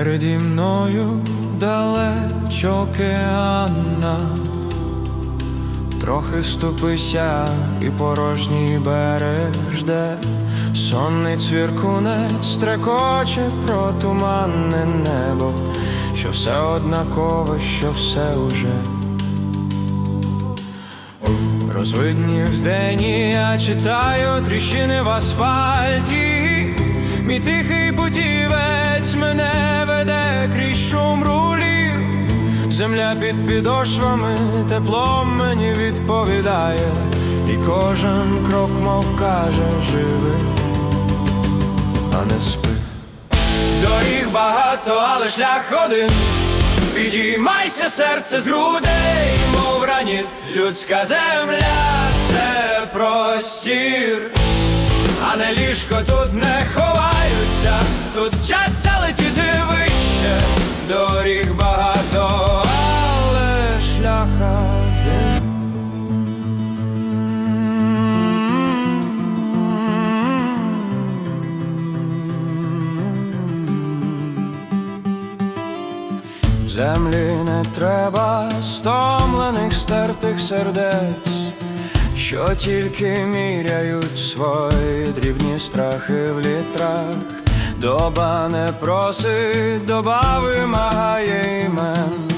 Переді мною далеч океана, трохи ступися і порожній берег жде, сонний цвіркунець трекоче про туманне небо, що все однакове, що все уже. Розвидні вздені я читаю тріщини в асфальті, мій тихий путівець мене веде крізь шум рулів, земля під підошвами теплом мені відповідає, і кожен крок, мов каже, живи, а не спи. Доріг багато, але шлях один. Підіймайся, серце з грудей, мов граніт, людська земля це простір, а не ліжко тут не ховаються, тут вчаться летіти вище, доріг багато, але шляха. Землі не треба стомлених стертих сердець, що тільки міряють свої дрібні страхи в літрах. Доба не просить, доба вимагає імен,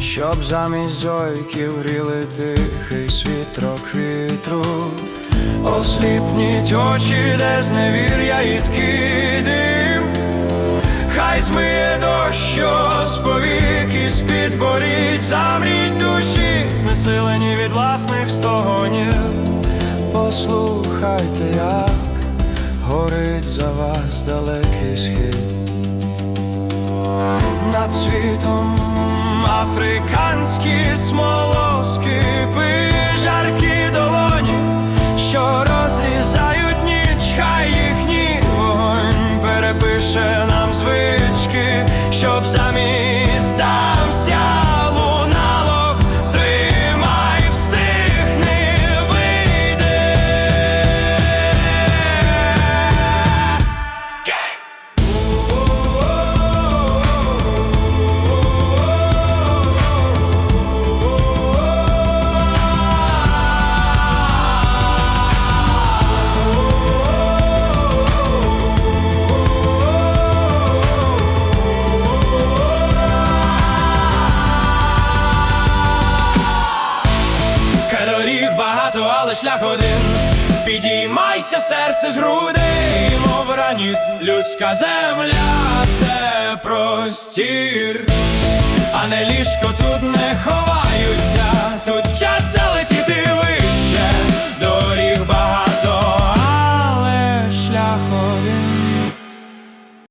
щоб замість зойків гріли тихий світрок вітру. Осліпніть очі, де зневір'я і ткий дим. Хай змиє дощ, що і з-під боріть, замріть душі, знесилені від власних стогонів. Послухайте, як горить за вас далекий схід. Над світом африканські смолоскипи, Підіймайся, серце з грудей, мов граніт, людська земля це простір, а не ліжко тут не ховай.